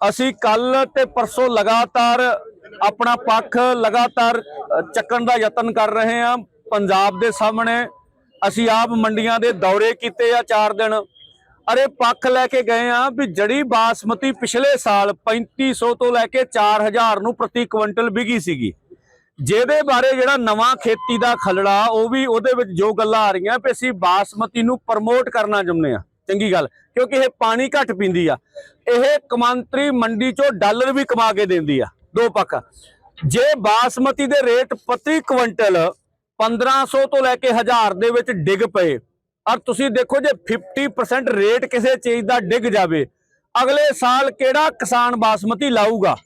ਅਸੀਂ ਕੱਲ ਤੇ ਪਰਸੋਂ ਲਗਾਤਾਰ ਆਪਣਾ ਪੱਖ ਲਗਾਤਾਰ ਚੱਕਣ ਦਾ ਯਤਨ ਕਰ ਰਹੇ ਹਾਂ। ਪੰਜਾਬ ਦੇ ਸਾਹਮਣੇ ਅਸੀਂ ਆਪ ਮੰਡੀਆਂ ਦੇ ਦੌਰੇ ਕੀਤੇ ਆ 4 ਦਿਨ। ਅਰੇ ਪੱਖ ਲੈ ਕੇ ਗਏ ਆ ਵੀ ਜੜੀ ਬਾਸਮਤੀ ਪਿਛਲੇ ਸਾਲ 3500 ਤੋਂ ਲੈ ਕੇ 4000 ਨੂੰ ਪ੍ਰਤੀ ਕੁਇੰਟਲ ਵਿਗੀ ਸੀਗੀ। ਜਿਹਦੇ ਬਾਰੇ ਜਿਹੜਾ ਨਵਾਂ ਖੇਤੀ ਦਾ ਖਲੜਾ ਉਹ ਵੀ ਉਹਦੇ ਵਿੱਚ ਜੋ ਗੱਲਾਂ ਆ ਰਹੀਆਂ ਵੀ ਅਸੀਂ ਬਾਸਮਤੀ ਨੂੰ ਪ੍ਰਮੋਟ ਕਰਨਾ ਚਾਹੁੰਦੇ ਆ ਚੰਗੀ ਗੱਲ, ਕਿਉਂਕਿ ਇਹ ਪਾਣੀ ਘੱਟ ਪੀਂਦੀ ਆ। ਇਹ ਕਮਾਂਤਰੀ ਮੰਡੀ ਚੋਂ ਡਾਲਰ ਵੀ ਕਮਾ ਕੇ ਦਿੰਦੀ ਆ, ਦੋ ਪੱਖ। ਜੇ ਬਾਸਮਤੀ ਦੇ ਰੇਟ ਪ੍ਰਤੀ ਕੁਇੰਟਲ 1500 ਤੋਂ ਲੈ ਕੇ 1000 ਦੇ ਵਿੱਚ ਡਿੱਗ ਪਏ, ਔਰ ਤੁਸੀਂ ਦੇਖੋ ਜੇ 50% ਰੇਟ ਕਿਸੇ ਚੀਜ਼ ਦਾ ਡਿੱਗ ਜਾਵੇ, ਅਗਲੇ ਸਾਲ ਕਿਹੜਾ ਕਿਸਾਨ ਬਾਸਮਤੀ ਲਾਊਗਾ?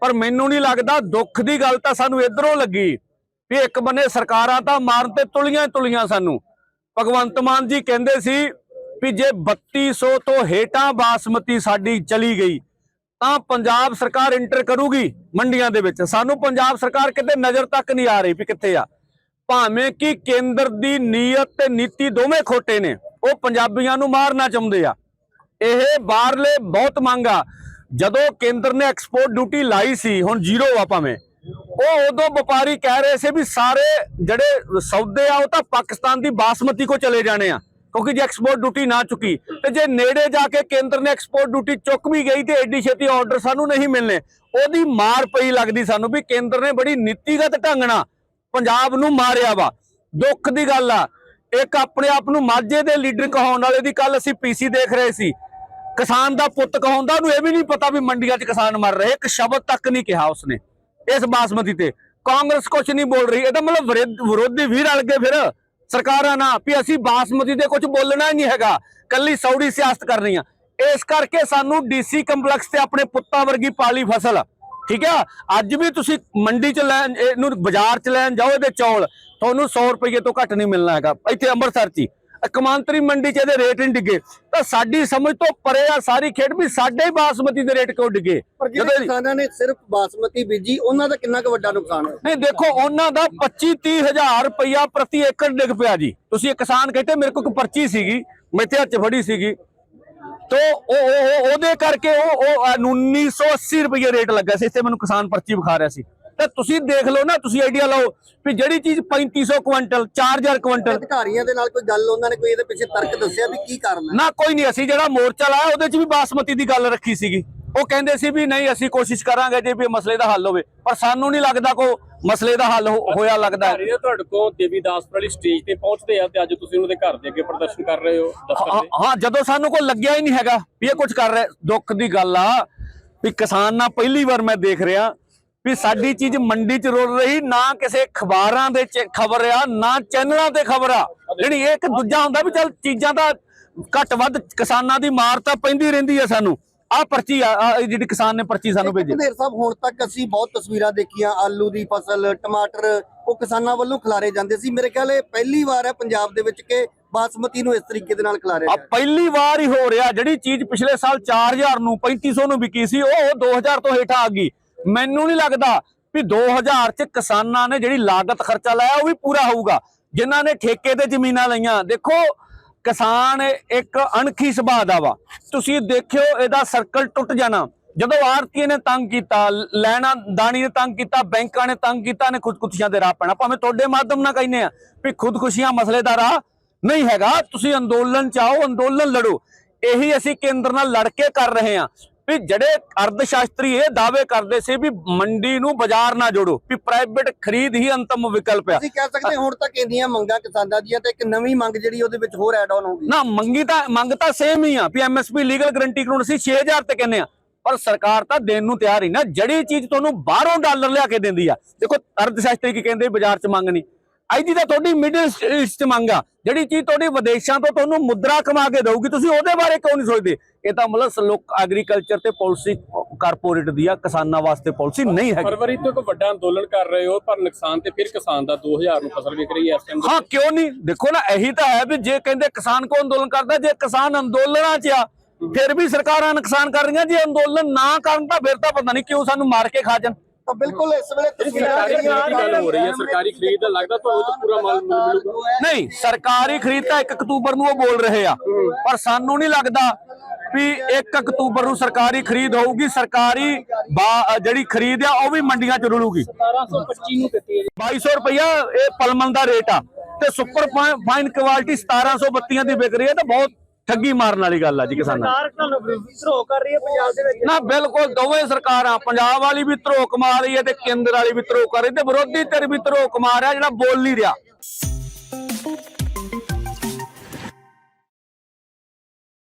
ਪਰ ਮੈਨੂੰ ਨਹੀਂ ਲੱਗਦਾ, ਦੁੱਖ ਦੀ ਗੱਲ ਤਾਂ ਸਾਨੂੰ ਇਧਰੋਂ ਲੱਗੀ ਵੀ ਇੱਕ ਬੰਨੇ ਸਰਕਾਰਾਂ ਤਾਂ ਮਾਰਨ ਤੇ ਤੁਲੀਆਂ ਤੁਲੀਆਂ ਸਾਨੂੰ। ਭਗਵੰਤ ਮਾਨ ਜੀ ਕਹਿੰਦੇ ਸੀ ਵੀ ਜੇ 3200 ਤੋਂ ਹੇਠਾਂ ਬਾਸਮਤੀ ਸਾਡੀ ਚਲੀ ਗਈ, ਤਾਂ ਪੰਜਾਬ ਸਰਕਾਰ ਇੰਟਰ ਕਰੂਗੀ ਮੰਡੀਆਂ ਦੇ ਵਿੱਚ। ਸਾਨੂੰ ਪੰਜਾਬ ਸਰਕਾਰ ਕਿਤੇ ਨਜ਼ਰ ਤੱਕ ਨਹੀਂ ਆ ਰਹੀ ਵੀ ਕਿੱਥੇ ਆ। ਭਾਵੇਂ ਕਿ ਕੇਂਦਰ ਦੀ ਨੀਅਤ ਤੇ ਨੀਤੀ ਦੋਵੇਂ ਖੋਟੇ ਨੇ, ਉਹ ਪੰਜਾਬੀਆਂ ਨੂੰ ਮਾਰਨਾ ਚਾਹੁੰਦੇ ਆ। ਇਹ ਬਾਹਰਲੇ ਬਹੁਤ ਮੰਗ ਆ। ਜਦੋਂ ਕੇਂਦਰ ਨੇ ਐਕਸਪੋਰਟ ਡਿਊਟੀ ਲਾਈ ਸੀ, ਹੁਣ ਜ਼ੀਰੋ ਆ ਭਾਵੇਂ। ਉਹ ਉਦੋਂ ਵਪਾਰੀ ਕਹਿ ਰਹੇ ਸੀ ਵੀ ਸਾਰੇ ਜਿਹੜੇ ਸੌਦੇ ਆ, ਉਹ ਤਾਂ ਪਾਕਿਸਤਾਨ ਦੀ ਬਾਸਮਤੀ ਕੋ ਚਲੇ ਜਾਣੇ ਆ। ਕਿਉਂਕਿ ਜੇ ਐਕਸਪੋਰਟ ਡਿਊਟੀ ਨਾ ਚੁੱਕੀ, ਤੇ ਜੇ ਨੇੜੇ ਜਾ ਕੇ ਕੇਂਦਰ ਨੇ ਐਕਸਪੋਰਟ ਡਿਊਟੀ ਚੁੱਕ ਵੀ ਗਈ ਤੇ ਐਡੀ ਛੇਤੀ ਆਰਡਰ ਸਾਨੂੰ ਨਹੀਂ ਮਿਲਨੇ ਉਹਦੀ ਮਾਰ ਪਈ ਲੱਗਦੀ ਸਾਨੂੰ ਵੀ ਕੇਂਦਰ ਨੇ ਬੜੀ ਨੀਤੀਗਤ ਢੰਗ ਨਾਲ ਪੰਜਾਬ ਨੂੰ ਮਾਰਿਆ ਵਾ। ਦੁੱਖ ਦੀ ਗੱਲ ਆ, ਇੱਕ ਆਪਣੇ ਆਪ ਨੂੰ ਮਾਝੇ ਦੇ ਲੀਡਰ ਕਹਾਉਣ ਵਾਲੇ ਦੀ ਕੱਲ ਅਸੀਂ ਪੀਸੀ ਦੇਖ ਰਹੇ ਸੀ। ਕਿਸਾਨ ਦਾ ਪੁੱਤ ਕਹਾਉਂਦਾ, ਉਹਨੂੰ ਇਹ ਵੀ ਨਹੀਂ ਪਤਾ ਵੀ ਮੰਡੀਆਂ 'ਚ ਕਿਸਾਨ ਮਰ ਰਹੇ, ਇੱਕ ਸ਼ਬਦ ਤੱਕ ਨਹੀਂ ਕਿਹਾ ਉਸਨੇ। ਇਸ ਬਾਸਮਤੀ ਤੇ ਕਾਂਗਰਸ ਕੁਝ ਨਹੀਂ ਬੋਲ ਰਹੀ ਇਹਦਾ ਮਤਲਬ ਵਿਰੋਧੀ ਵੀ ਰਲ ਗਏ ਫਿਰ ਸਰਕਾਰਾਂ ਨਾਲ ਵੀ ਅਸੀਂ ਬਾਸਮਤੀ ਦੇ ਕੁਝ ਬੋਲਣਾ ਹੀ ਨਹੀਂ ਹੈਗਾ। ਕੱਲੀ ਸੌੜੀ ਸਿਆਸਤ ਕਰਨੀ ਆ। ਇਸ ਕਰਕੇ ਸਾਨੂੰ ਡੀਸੀ ਕੰਪਲੈਕਸ ਤੇ ਆਪਣੇ ਪੁੱਤਾਂ ਵਰਗੀ ਪਾਲੀ ਫਸਲ। ਠੀਕ ਆ? ਅੱਜ ਵੀ ਤੁਸੀਂ ਮੰਡੀ ਚ ਲੈਣ, ਇਹਨੂੰ ਬਾਜ਼ਾਰ ਚ ਲੈਣ ਜਾਓ, ਇਹਦੇ ਚੌਲ। ਤੁਹਾਨੂੰ 100 ਰੁਪਏ ਤੋਂ ਘੱਟ ਨਹੀਂ ਮਿਲਣਾ ਹੈਗਾ। ਇੱਥੇ ਅੰਮ੍ਰਿਤਸਰ ਚ ਹੀ। ਕਮਾਂਤਰੀ ਮੰਡੀ ਚ ਇਹਦੇ ਰੇਟ ਨਹੀਂ ਡਿੱਗੇ। ਤਾਂ ਸਾਡੀ ਸਮਝ ਤੋਂ ਪਰੇ ਆ ਸਾਰੀ ਖੇਡ ਵੀ ਸਾਡੇ ਹੀ ਬਾਸਮਤੀ ਦੇ ਰੇਟ ਕਿਉਂ ਡਿੱਗੇ? ਪਰ ਜਿਹੜੇ ਕਿਸਾਨਾਂ ਨੇ ਸਿਰਫ ਬਾਸਮਤੀ ਬੀਜੀ ਉਹਨਾਂ ਦਾ ਕਿੰਨਾ ਕੁ ਵੱਡਾ ਨੁਕਸਾਨ ਹੈ ਨਹੀਂ ਦੇਖੋ ਉਹਨਾਂ ਦਾ 25 30 ਹਜ਼ਾਰ ਰੁਪਇਆ ਪ੍ਰਤੀ ਏਕੜ ਡਿੱਗ ਪਿਆ ਜੀ। ਤੁਸੀਂ ਇੱਕ ਕਿਸਾਨ ਕਹਿੰਦੇ ਮੇਰੇ ਕੋਲ ਇੱਕ ਪਰਚੀ ਸੀਗੀ ਮੈਥੇ ਹੱਥ 'ਚ ਫੜੀ ਸੀਗੀ। ਤੋ ਉਹ ਉਹ- ਉਹ- ਉਹਦੇ ਕਰਕੇ ਉਹ ਉਹ 1980 ਰੁਪਏ ਰੇਟ ਲੱਗਾ ਸੀ। ਇੱਥੇ ਮੈਨੂੰ ਕਿਸਾਨ ਪਰਚੀ ਵਿਖਾ ਰਿਹਾ ਸੀ। ਤੇ ਤੁਸੀਂ ਦੇਖ ਲਓ ਨਾ ਤੁਸੀਂ ਆਈਡੀਆ ਲਓ ਵੀ ਜਿਹੜੀ ਚੀਜ਼ 3500 ਕੁਇੰਟਲ 4000 ਕੁਇੰਟਲ। ਅਧਿਕਾਰੀਆਂ ਦੇ ਨਾਲ ਕੋਈ ਗੱਲ ਉਹਨਾਂ ਨੇ ਕੋਈ ਇਹਦੇ ਪਿੱਛੇ ਤਰਕ ਦੱਸਿਆ ਵੀ ਕੀ ਕਾਰਨ ਹੈ? ਨਾ ਕੋਈ ਨਹੀਂ ਅਸੀਂ ਜਿਹੜਾ ਮੋਰਚਾ ਲਾਇਆ ਉਹਦੇ 'ਚ ਵੀ ਬਾਸਮਤੀ ਦੀ ਗੱਲ ਰੱਖੀ ਸੀਗੀ। ਉਹ ਕਹਿੰਦੇ ਸੀ ਵੀ ਨਹੀਂ ਅਸੀਂ ਕੋਸ਼ਿਸ਼ ਕਰਾਂਗੇ ਜੇ ਵੀ ਇਹ ਮਸਲੇ ਦਾ ਹੱਲ ਹੋਵੇ। ਪਰ ਸਾਨੂੰ ਨਹੀਂ ਲੱਗਦਾ ਕੋ ਮਸਲੇ ਦਾ ਹੱਲ ਹੋਇਆ ਲੱਗਦਾ। ਹੈ। ਤੁਹਾਡੇ ਕੋਲ ਦੇਵੀਦਾਸਪੁਰ ਵਾਲੀ ਸਟੇਜ ਤੇ ਪਹੁੰਚਦੇ ਆ ਤੇ ਅੱਜ ਤੁਸੀਂ ਉਹਨਾਂ ਦੇ ਘਰ ਦੇ ਅੱਗੇ ਪ੍ਰਦਰਸ਼ਨ ਕਰ ਰਹੇ ਹੋ ਹਾਂ ਜਦੋਂ ਸਾਨੂੰ ਕੋਈ ਲੱਗਿਆ ਹੀ ਨਹੀਂ ਹੈਗਾ ਵੀ ਇਹ ਕੁਝ ਕਰ ਰਿਹਾ ਦੁੱਖ ਦੀ ਗੱਲ ਆ ਵੀ ਕਿਸਾਨ ਨਾਲ ਪਹਿਲੀ ਵਾਰ ਮੈਂ ਦੇਖ ਰਿਹਾ ਵੀ ਸਾਡੀ ਚੀਜ਼ ਮੰਡੀ 'ਚ ਰੁਲ ਰਹੀ ਨਾ ਕਿਸੇ ਅਖਬਾਰਾਂ ਦੇ ਚ ਖਬਰ ਆ ਨਾ ਚੈਨਲਾਂ ਤੇ ਖਬਰ ਆ। ਜਿਹੜੀ ਇੱਕ ਦੂਜਾ ਹੁੰਦਾ ਵੀ ਚੱਲ ਚੀਜ਼ਾਂ ਦਾ ਘੱਟ ਵੱਧ ਕਿਸਾਨਾਂ ਦੀ ਮਾਰ ਤਾਂ ਪੈਂਦੀ ਰਹਿੰਦੀ ਆ ਸਾਨੂੰ। ਆ ਪਰਚੀ ਆ ਜਿਹੜੀ ਕਿਸਾਨ ਨੇ ਪਰਚੀ ਸਾਨੂੰ ਭੇਜੀ। ਧਨੇਰ ਸਾਹਿਬ ਹੁਣ ਤੱਕ ਅਸੀਂ ਬਹੁਤ ਤਸਵੀਰਾਂ ਦੇਖੀਆਂ ਆਲੂ ਦੀ ਫਸਲ ਟਮਾਟਰ ਉਹ ਕਿਸਾਨਾਂ ਵੱਲੋਂ ਖਿਲਾਰੇ ਜਾਂਦੇ ਸੀ। ਮੇਰੇ ਖਿਆਲ ਇਹ ਪਹਿਲੀ ਵਾਰ ਹੈ ਪੰਜਾਬ ਦੇ ਵਿੱਚ ਕਿ ਬਾਸਮਤੀ ਨੂੰ ਇਸ ਤਰੀਕੇ ਦੇ ਨਾਲ ਖਿਲਾਰਿਆ ਆ ਪਹਿਲੀ ਵਾਰ ਹੀ ਹੋ ਰਿਹਾ। ਜਿਹੜੀ ਚੀਜ਼ ਪਿਛਲੇ ਸਾਲ 4000 ਨੂੰ 3500 ਨੂੰ ਵਿਕੀ ਸੀ ਉਹ 2000 ਤੋਂ ਹੇਠਾਂ ਆ ਗਈ। ਮੈਨੂੰ ਨਹੀਂ ਲੱਗਦਾ ਵੀ 2000 ਚ ਕਿਸਾਨਾਂ ਨੇ ਜਿਹੜੀ ਲਾਗਤ ਖਰਚਾ ਲਾਇਆ ਉਹ ਵੀ ਪੂਰਾ ਹੋਊਗਾ। ਜਿਨ੍ਹਾਂ ਨੇ ਠੇਕੇ ਤੇ ਜ਼ਮੀਨਾਂ ਲਈਆਂ। ਦੇਖੋ, ਕਿਸਾਨ ਇੱਕ ਅਣਖੀ ਸੁਭਾਅ ਦਾ ਵਾ। ਤੁਸੀਂ ਦੇਖਿਓ, ਇਹਦਾ ਸਰਕਲ ਟੁੱਟ ਜਾਣਾ। ਜਦੋਂ ਆਰਤੀ ਨੇ ਤੰਗ ਕੀਤਾ, ਲੈਣਾ ਦਾਣੀ ਨੇ ਤੰਗ ਕੀਤਾ, ਬੈਂਕਾਂ ਨੇ ਤੰਗ ਕੀਤਾ ਨੇ ਖੁਦਕੁਸ਼ੀਆਂ ਦੇ ਰਾਹ ਪੈਣਾ। ਭਾਵੇਂ ਤੁਹਾਡੇ ਮਾਧਮ ਨਾਲ ਕਹਿੰਦੇ ਆ ਵੀ ਖੁਦਕੁਸ਼ੀਆਂ ਮਸਲੇ ਦਾ ਰਾਹ ਨਹੀਂ ਹੈਗਾ। ਤੁਸੀਂ ਅੰਦੋਲਨ ਚਾਹੋ ਅੰਦੋਲਨ ਲੜੋ। ਇਹੀ ਅਸੀਂ ਕੇਂਦਰ ਨਾਲ ਲੜ ਕੇ ਕਰ ਰਹੇ ਹਾਂ ਵੀ ਜਿਹੜੇ ਅਰਧ ਸ਼ਾਸਤਰੀ ਇਹ ਦਾਅਵੇ ਕਰਦੇ ਸੀ ਵੀ ਮੰਡੀ ਨੂੰ ਬਾਜ਼ਾਰ ਨਾ ਜੋੜੋ ਵੀ ਪ੍ਰਾਈਵੇਟ ਖਰੀਦ ਹੀ ਅੰਤਮ ਵਿਕਲਪ ਆ। ਅਸੀਂ ਕਹਿ ਸਕਦੇ ਹਾਂ ਹੁਣ ਤੱਕ ਇੰਨੀਆਂ ਮੰਗਾਂ ਕਿਸਾਨਾਂ ਦੀਆਂ ਤੇ ਇੱਕ ਨਵੀਂ ਮੰਗ ਜਿਹੜੀ ਉਹਦੇ ਵਿੱਚ ਹੋਰ ਐਡ ਆਨ ਹੋਊਗੀ। ਨਾ ਮੰਗੀ ਤਾਂ ਮੰਗ ਤਾਂ ਸੇਮ ਹੀ ਆ ਵੀ ਐਮਐਸਪੀ ਲੀਗਲ ਗਰੰਟੀ ਕਾਨੂੰਨ ਅਸੀਂ 6000 ਤੇ ਕਹਿੰਦੇ ਆ। ਪਰ ਸਰਕਾਰ ਤਾਂ ਦੇਣ ਨੂੰ ਤਿਆਰ ਹੀ ਨਾ ਜਿਹੜੀ ਚੀਜ਼ ਤੁਹਾਨੂੰ ਬਾਹਰੋਂ ਡਾਲਰ ਲਿਆ ਕੇ ਦਿੰਦੀ ਆ। ਦੇਖੋ ਅਰਧ ਸ਼ਾਸਤਰੀ ਕੀ ਕਹਿੰਦੇ ਬਾਜ਼ਾਰ 'ਚ ਮੰਗ ਨਹੀਂ। ਅੱਜ ਦੀ ਤਾਂ ਤੁਹਾਡੀ ਮਿਡਲ ਈਸਟ ਮੰਗ ਆ। ਜਿਹੜੀ ਚੀਜ਼ ਤੁਹਾਡੀ ਵਿਦੇਸ਼ਾਂ ਤੋਂ ਤੁਹਾਨੂੰ ਮੁਦਰਾ ਕਮਾ ਕੇ ਦਊਗੀ ਤੁਸੀਂ ਉਹਦੇ ਬਾਰੇ ਕਿਉਂ ਨਹੀਂ ਸੋਚਦੇ? ਇਹ ਤਾਂ ਮਤਲਬ ਲੋਕ ਐਗਰੀਕਲਚਰ ਤੇ ਪਾਲਿਸੀ ਕਾਰਪੋਰੇਟ ਦੀ ਆ ਕਿਸਾਨਾਂ ਵਾਸਤੇ ਪਾਲਿਸੀ ਨਹੀਂ ਹੈਗੀ। ਫਰਵਰੀ ਤੋਂ ਇੱਕ ਵੱਡਾ ਅੰਦੋਲਨ ਕਰ ਰਹੇ ਹੋ ਪਰ ਨੁਕਸਾਨ ਤੇ ਫਿਰ ਕਿਸਾਨ ਦਾ 2000 ਨੂੰ ਫਸਲ ਵਿਕ ਰਹੀ ਹੈ ਇਸ ਟਾਈਮ ਹਾਂ ਕਿਉਂ ਨਹੀਂ? ਦੇਖੋ ਨਾ ਇਹੀ ਤਾਂ ਹੈ ਵੀ ਜੇ ਕਹਿੰਦੇ ਕਿਸਾਨ ਕੋ ਅੰਦੋਲਨ ਕਰਦਾ ਜੇ ਕਿਸਾਨ ਅੰਦੋਲਨਾਂ 'ਚ ਆ ਫਿਰ ਵੀ ਸਰਕਾਰਾਂ ਨੁਕਸਾਨ ਕਰ ਰਹੀਆਂ। ਜੇ ਅੰਦੋਲਨ ਨਾ ਕਰਨ ਤਾਂ ਫਿਰ ਤਾਂ ਪਤਾ ਨਹੀਂ ਕਿਉਂ ਸਾਨੂੰ ਮਾਰ ਕੇ ਖਾ ਜਾਣ। ਤਾਂ ਬਿਲਕੁਲ ਇਸ ਵੇਲੇ ਤਸਵੀਰਾਂ ਸਰਕਾਰੀ ਖਰੀਦ ਦੀ ਗੱਲ ਹੋ ਰਹੀ ਹੈ ਸਰਕਾਰੀ ਖਰੀਦ ਦਾ ਲੱਗਦਾ ਤੁਹਾਨੂੰ ਤਾਂ ਪੂਰਾ ਮਾਲ ਮਿਲ ਮਿਲੂਗਾ? ਨਹੀਂ ਸਰਕਾਰੀ ਖਰੀਦ ਤਾਂ 1 ਅਕਤੂਬਰ ਨੂੰ ਉਹ ਬੋਲ ਰਹੇ ਆ। ਪਰ ਸਾਨੂੰ ਨਹੀਂ ਲੱਗਦਾ ਵੀ 1 ਅਕਤੂਬਰ ਨੂੰ ਸਰਕਾਰੀ ਖਰੀਦ ਹੋਊਗੀ ਸਰਕਾਰੀ ਬਾ- ਜਿਹੜੀ ਖਰੀਦ ਆ ਉਹ ਵੀ ਮੰਡੀਆਂ 'ਚ ਰੁਲੂਗੀ। 1725 ਨੂੰ ਦਿੱਤੀ ਹੈ 2200 ਰੁਪਇਆ ਇਹ ਪਲਮਨ ਦਾ ਰੇਟ ਆ। ਤੇ ਸੁਪਰ ਫਾਈਨ ਕੁਆਲਿਟੀ 1732 ਦੀ ਵਿਕ ਰਹੀ ਹੈ ਤੇ ਬਹੁਤ ਠੱਗੀ ਮਾਰਨ ਵਾਲੀ ਗੱਲ ਆ ਜੀ ਕਿਸਾਨਾਂ। ਸਰਕਾਰ ਤੁਹਾਨੂੰ ਵਿਦਰੋਹ ਕਰ ਰਹੀ ਹੈ ਪੰਜਾਬ ਦੇ ਵਿੱਚ। ਨਾ ਬਿਲਕੁਲ ਦੋਵੇਂ ਸਰਕਾਰਾਂ ਪੰਜਾਬ ਵਾਲੀ ਵੀ ਧਰੋ ਕਮਾ ਰਹੀ ਹੈ ਤੇ ਕੇਂਦਰ ਵਾਲੀ ਵੀ ਧਰੋ ਕਰ ਰਹੀ ਤੇ ਵਿਰੋਧੀ ਧਿਰ ਵੀ ਧਰੋ ਕਮਾ ਰਿਹਾ ਜਿਹੜਾ ਬੋਲ ਨਹੀਂ ਰਿਹਾ।